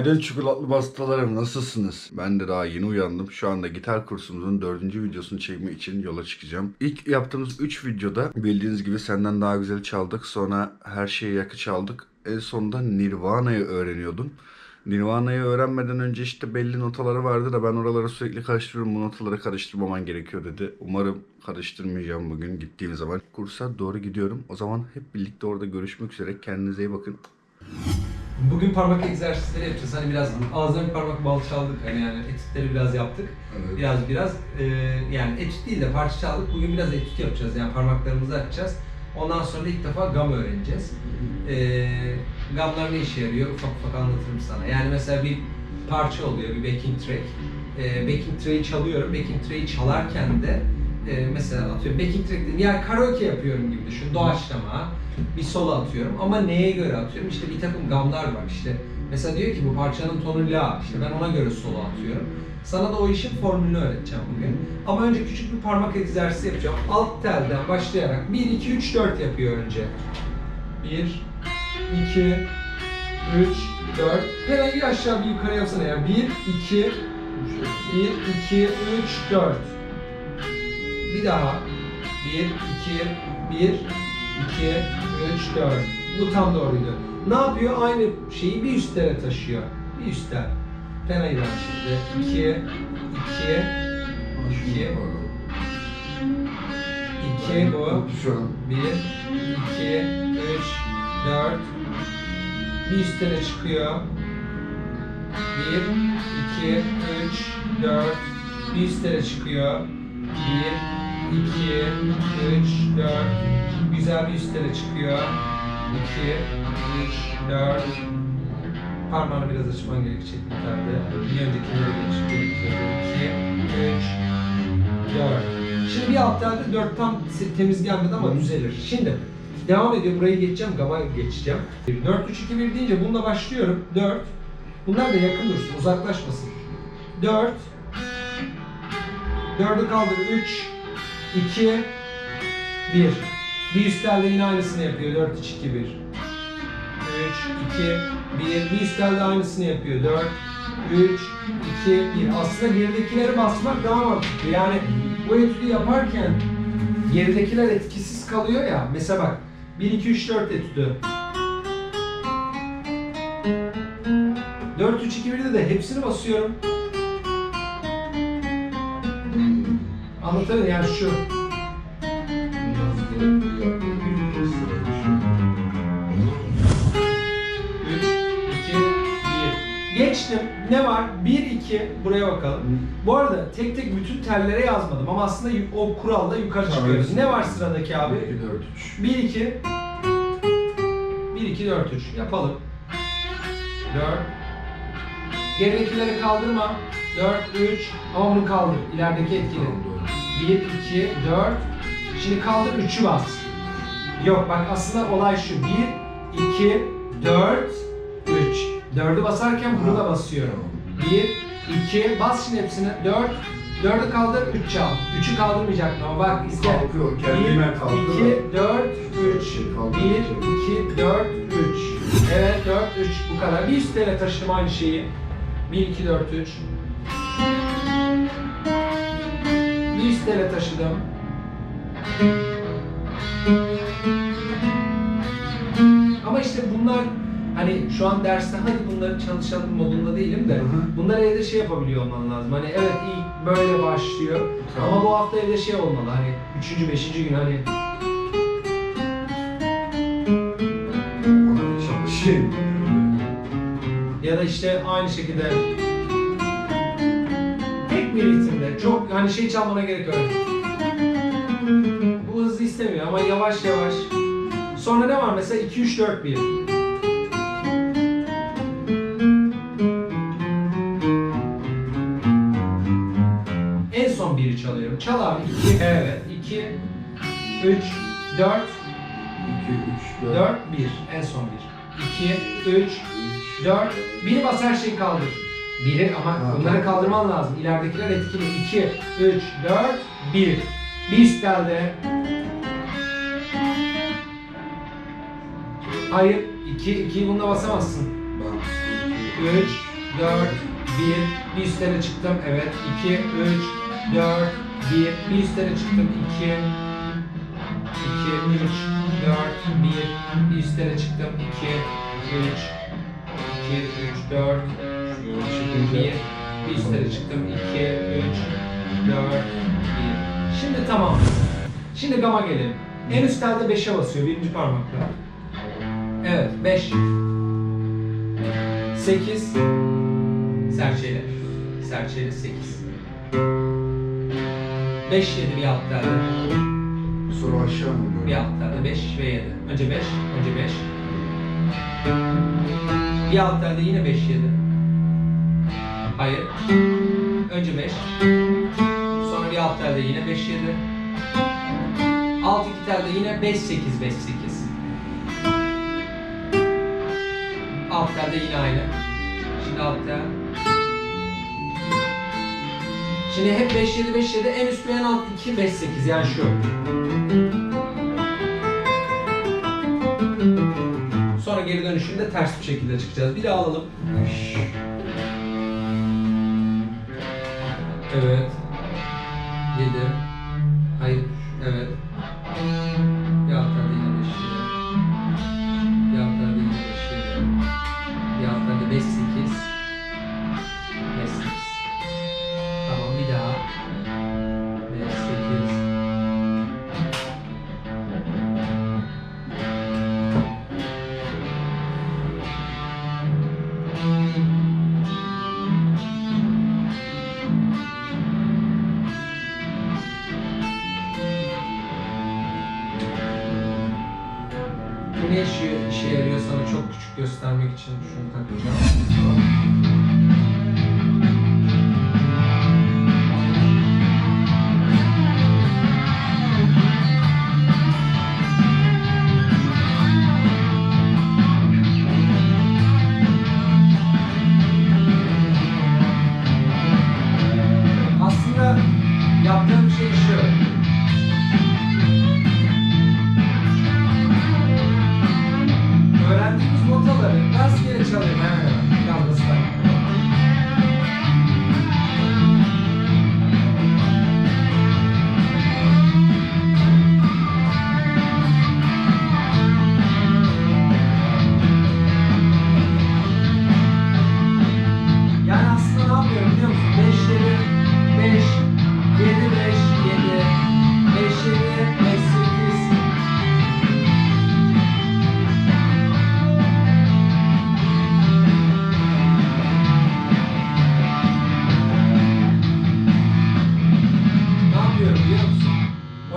Günaydın çikolatlı bastalarım nasılsınız? Ben de daha yeni uyandım. Şu anda gitar kursumuzun dördüncü videosunu çekmek için yola çıkacağım. İlk yaptığımız 3 videoda bildiğiniz gibi senden daha güzel çaldık. Sonra her şeyi yakı çaldık. En sonunda Nirvana'yı öğreniyordum. Nirvana'yı öğrenmeden önce işte belli notaları vardı da ben oraları sürekli karıştırıyorum. Bu notaları karıştırmaman gerekiyor dedi. Umarım karıştırmayacağım bugün gittiğim zaman. Kursa doğru gidiyorum. O zaman hep birlikte orada görüşmek üzere. Kendinize iyi bakın. Bugün parmak egzersizleri yapacağız. Hani biraz ağzına bir parmak bal çaldık. Hani yani etütleri biraz yaptık. Biraz biraz e, yani etüt değil de parça çaldık. Bugün biraz etüt yapacağız. Yani parmaklarımızı açacağız. Ondan sonra ilk defa gam öğreneceğiz. E, gamlar ne işe yarıyor? Ufak ufak anlatırım sana. Yani mesela bir parça oluyor, bir backing track. E, backing track'i çalıyorum. Backing track'i çalarken de e, mesela atıyorum backing track dedim. Yani karaoke yapıyorum gibi düşün. Doğaçlama, bir solo atıyorum. Ama neye göre atıyorum? İşte bir takım gamlar var işte. Mesela diyor ki bu parçanın tonu la. İşte ben ona göre solo atıyorum. Sana da o işin formülünü öğreteceğim bugün. Ama önce küçük bir parmak egzersizi yapacağım. Alt telden başlayarak 1, 2, 3, 4 yapıyor önce. 1, 2, 3, 4. Herhangi aşağı bir yukarı yapsana ya. 1, 2, 1, 2, 3, 4. Bir daha. 1, 2, 1, 2, 3, 4. Bu tam doğruydu. Ne yapıyor? Aynı şeyi bir üst tele taşıyor. Bir üst tel. Penayı ver şimdi. 2, 2, 2, 2 bu. Şu an 1, 2, 3, 4. Bir üst tele çıkıyor. 1, 2, 3, 4. Bir üst tele çıkıyor. 1, 2, 3, 4. Güzel bir üst tele çıkıyor. 2, 3, 4. Parmağını biraz açman gerekecek gitarda. Bir öncekine geç. 1, 2, 3, 4. Şimdi bir alt telde 4 tam temiz gelmedi ama düzelir. Şimdi devam ediyor. Burayı geçeceğim. Gama geçeceğim. 4, 3, 2, 1 deyince bununla başlıyorum. 4. Bunlar da yakın dursun. Uzaklaşmasın. 4. 4'ü kaldır. 3, 2, 1. Bir üst telde yine aynısını yapıyor. 4, 3, 2, 1. 3, 2, 1. Bir üst telde aynısını yapıyor. 4, 3, 2, 1. Aslında geridekileri basmak daha mantıklı. Yani bu etüdü yaparken geridekiler etkisiz kalıyor ya. Mesela bak 1, 2, 3, 4 etüdü. 4, 3, 2, 1'de de hepsini basıyorum. Anlatabiliyor yani şu. Geçtim. Ne var? 1, 2. Buraya bakalım. Bu arada tek tek bütün tellere yazmadım ama aslında o kuralda yukarı çıkıyoruz. Ne var sıradaki abi? 2, 4, 3. 1, 2. 1, 2, 4, 3. Yapalım. 4. Geridekileri kaldırma. 4, 3. Ama bunu kaldır. İlerideki etkili. 1, 2, 4. Şimdi kaldır 3'ü bas. Yok bak aslında olay şu. 1, 2, 4, 3. 4'ü basarken bunu da basıyorum. 1, 2, bas şimdi hepsini. 4, 4'ü kaldır, 3 çal. 3'ü kaldırmayacaktın ama bak izle. Kalkıyor, kendime kalktı 2, 4, 3. Şey 1, kaldırıyor. 2, 4, 3. Evet 4, 3 bu kadar. Bir üst tele taşıdım aynı şeyi. 1, 2, 4, 3. Bir üst tele taşıdım. Ama işte bunlar hani şu an derste hadi bunları çalışalım modunda değilim de Hı hı. bunları evde şey yapabiliyor olman lazım. Hani evet ilk böyle başlıyor Tamam. ama bu hafta evde şey olmalı hani 3. 5. gün hani Ona bir çalışayım. ya da işte aynı şekilde bir ritimde çok hani şey çalmana gerek yok. Bu hızlı istemiyor ama yavaş yavaş. Sonra ne var mesela 2 3 4 1. En son biri çalıyorum. Çal abi 2 evet 2 3 4 2, 3, 4. 4 1 en son 1 2 3 4 1 bas her şeyi kaldır. Biri ama Ha, bunları tamam. kaldırman lazım. İleridekiler etkili. 2 3 4 1 Bir. Üst telde. Hayır 2 2'yi bunda basamazsın. Ben 3, 4, 1, bir üstlere çıktım, evet, 2, 3, 4, 1, bir üstlere çıktım, 2, 2, 3, 4, 1, bir üstlere çıktım, 2, 3, 2, 3, 4, Şöyle 1, çekince. bir üstlere çıktım, 2, 3, 4, 1. Şimdi tamam. Şimdi gama gelelim. En üst telde 5'e basıyor birinci parmakla. Evet 5. 8. Serçeyle. Serçeyle 8. 5 7 bir alt telde. Sonra aşağı mı böyle? Bir alt telde 5 ve 7. Önce 5, önce 5. Bir alt telde yine 5 7. Hayır. Önce 5. Sonra bir alt telde yine 5 7. Alt iki telde yine 5 8 5 8. Alt telde yine aynı. Şimdi alt tel. Şimdi hep 5 7 5 7 en üst en alt 2 5 8 yani şu. Sonra geri dönüşünde ters bir şekilde çıkacağız. Bir daha alalım. Evet. 7. Hayır. Evet. Ne işe, yarıyor sana çok küçük göstermek için şunu takacağım. Rastgele çalıyorum hemen hemen.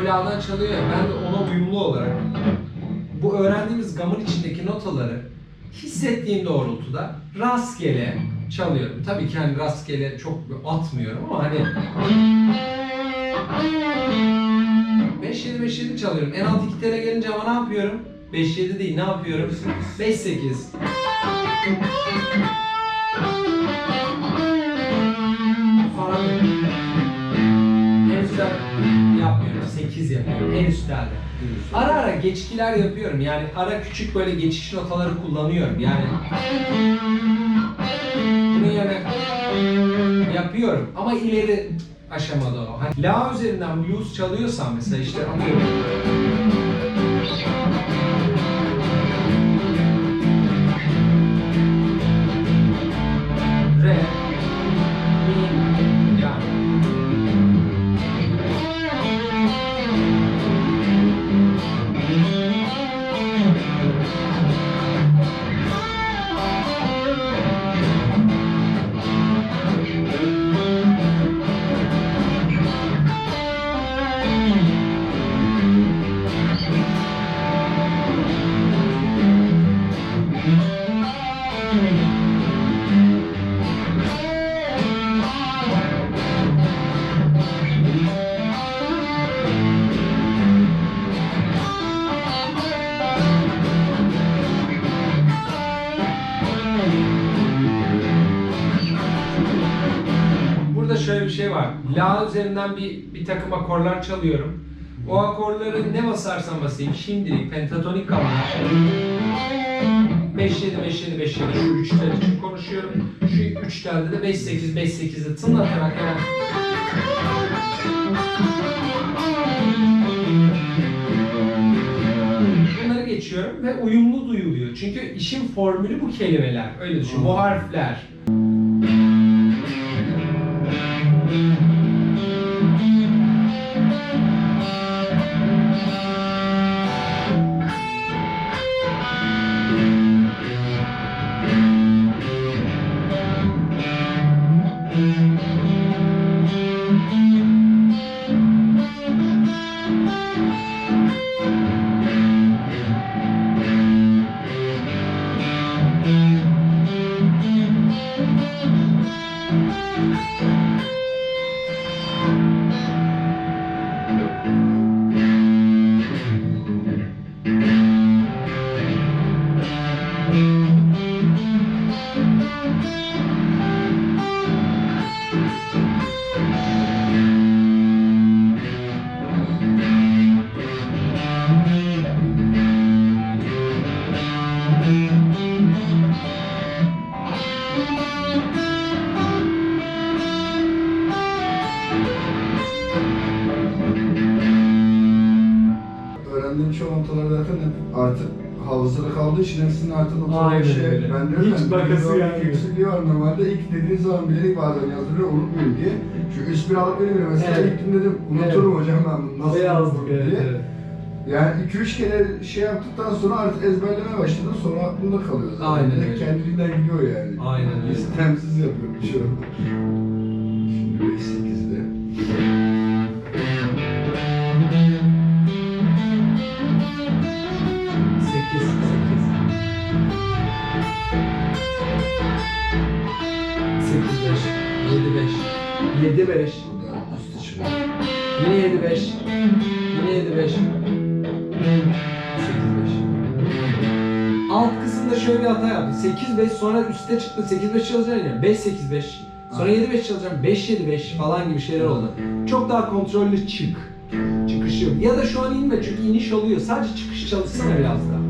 O la'dan çalıyor ya, ben de ona uyumlu olarak bu öğrendiğimiz gamın içindeki notaları hissettiğim doğrultuda rastgele çalıyorum. Tabii ki hani rastgele çok atmıyorum ama hani 5 7 5 7 çalıyorum. En alt iki tele gelince ama ne yapıyorum? 5 7 değil ne yapıyorum? 5 en üstte yapmıyorum. 8 yapıyorum. En üstlerde. Ara ara geçkiler yapıyorum. Yani ara küçük böyle geçiş notaları kullanıyorum. Yani bunun yerine yapıyorum ama ileri aşamada o. Hani la üzerinden blues çalıyorsam mesela işte atıyorum. Var. La üzerinden bir, bir takım akorlar çalıyorum. O akorları ne basarsam basayım şimdilik pentatonik gamlar 5 7 5 7 5 7 şu üçler için konuşuyorum. Şu üç telde de 5 8 5 8'i tınlatarak hemen Bunları geçiyorum ve uyumlu duyuluyor. Çünkü işin formülü bu kelimeler. Öyle düşün. Bu harfler. Música Öğrendiğim çoğu notalar zaten hep artık hafızada kaldığı için hepsinin artık Aynen şey. öyle. Ben diyorum Hiç yani, bakası bir gelmiyor. Yükseliyor normalde ilk dediğin zaman bilerek bazen yazdırıyor unutmayayım diye. Şu üst bir alıp beni bile mesela Evet. ilk dedim unuturum hocam ben bunu nasıl Ne yazdık unuturum evet, diye. evet. Yani 2-3 kere şey yaptıktan sonra artık ezberlemeye başladım sonra aklımda kalıyor zaten. Aynen Direkt öyle. Kendiliğinden gidiyor yani. Aynen öyle. İstemsiz yapıyorum şu anda. Şimdi 5-8'de. Sekiz, 7 5. Yine 7 5. Yine 7 5. 8 5. Alt kısımda şöyle bir hata yaptım. 8 5 sonra üste çıktı. 8 5 çalacağım yine. 5 8 5. Sonra 7 5 çalacağım. 5 7 5 falan gibi şeyler oldu. Çok daha kontrollü çık. Çıkışı yok. Ya da şu an inme çünkü iniş oluyor. Sadece çıkış çalışsana biraz daha.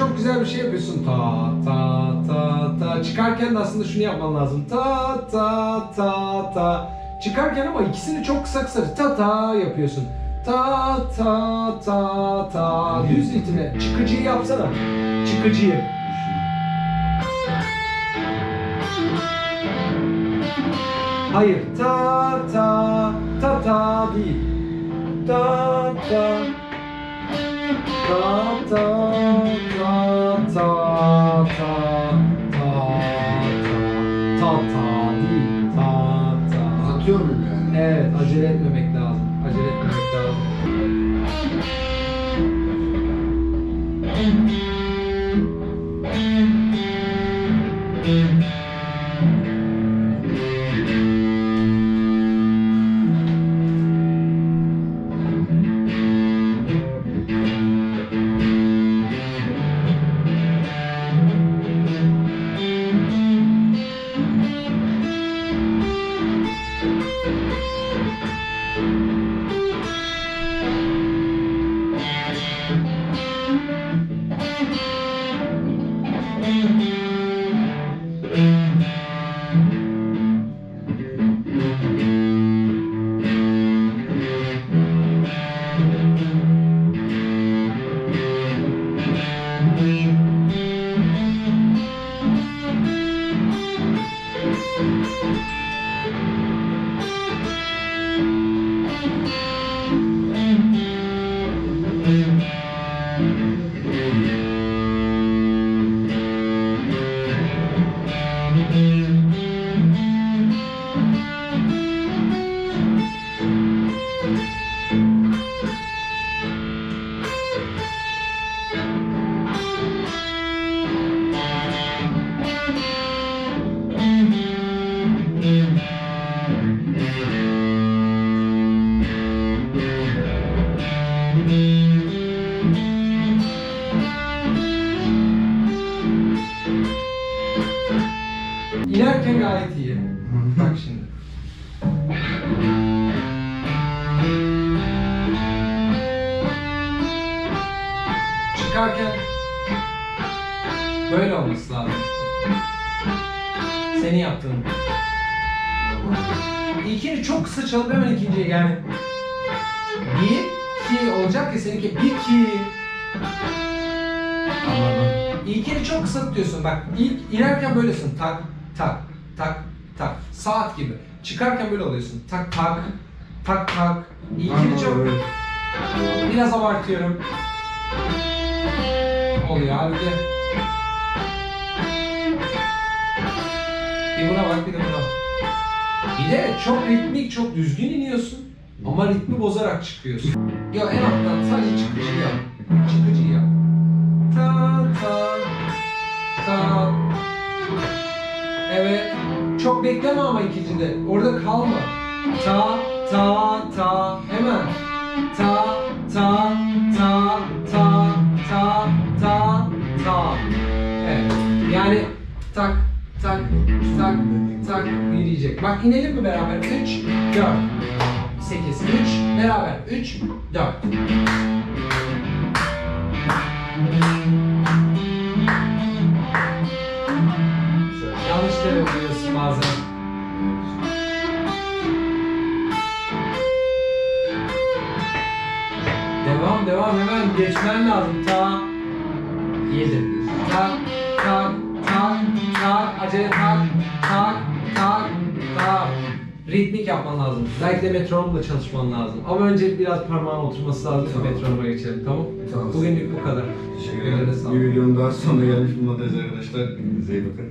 Çok güzel bir şey yapıyorsun. Ta ta ta ta. Çıkarken de aslında şunu yapman lazım. Ta ta ta ta. Çıkarken ama ikisini çok kısa kısa ta ta yapıyorsun. Ta ta ta ta. Düz ritme. Çıkıcıyı yapsana. Çıkıcıyı. Hayır. Ta ta ta ta değil. Ta ta ta ta Amen. Böyle olması lazım. Senin yaptığın. İlkini çok kısa çalıp hemen ikinciye yani. Bir, iki olacak ya seninki bir, iki. Anladım. İlkini çok kısa tutuyorsun. Bak ilk inerken böylesin. Tak, tak, tak, tak. Saat gibi. Çıkarken böyle oluyorsun. Tak, tak, tak, tak. İlkini çok... Biraz abartıyorum. Oluyor abi de. Bir buna bak bir de buna. Bir de çok ritmik, çok düzgün iniyorsun. Ama ritmi bozarak çıkıyorsun. Ya en alttan sadece çıkıcı yap. Çıkıcı yap. Ta ta ta. Evet. Çok bekleme ama ikincide. Orada kalma. Ta ta ta. Hemen. Ta ta ta ta ta ta ta. Evet. Yani tak tak tak tak yürüyecek. Bak inelim mi beraber? 3 4 8 3 beraber 3 4 Yanlış kere oluyorsun bazen. Devam devam hemen geçmen lazım. Ta 7 Tak tak tak acele tak tak tak tak Ritmik yapman lazım. Belki de metronomla çalışman lazım. Ama önce biraz parmağın oturması lazım. ki Tamam. Metronoma geçelim tamam? Tamam. Bugünlük bu kadar. Teşekkür ederim. Bir videonun daha sonuna gelmiş bulunmadayız arkadaşlar. Kendinize iyi bakın.